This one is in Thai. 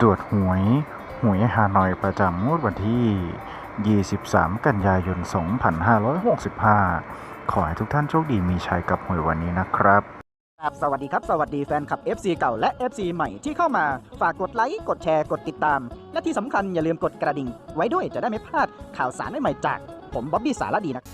ตรวจหวย หวยฮานอยประจำงวดวันที่ 23 กันยายน 2565 ขอให้ทุกท่านโชคดีมีชัยกับหวยวันนี้นะครับครับสวัสดีครับ สวัสดีแฟนคลับ FC เก่าและ FC ใหม่ที่เข้ามา ฝากกดไลค์ กดแชร์ กดติดตาม และที่สำคัญอย่าลืมกดกระดิ่ง ไว้ด้วยจะได้ไม่พลาดข่าวสารใหม่ๆจาก ผมบ๊อบบี้สารดีนะ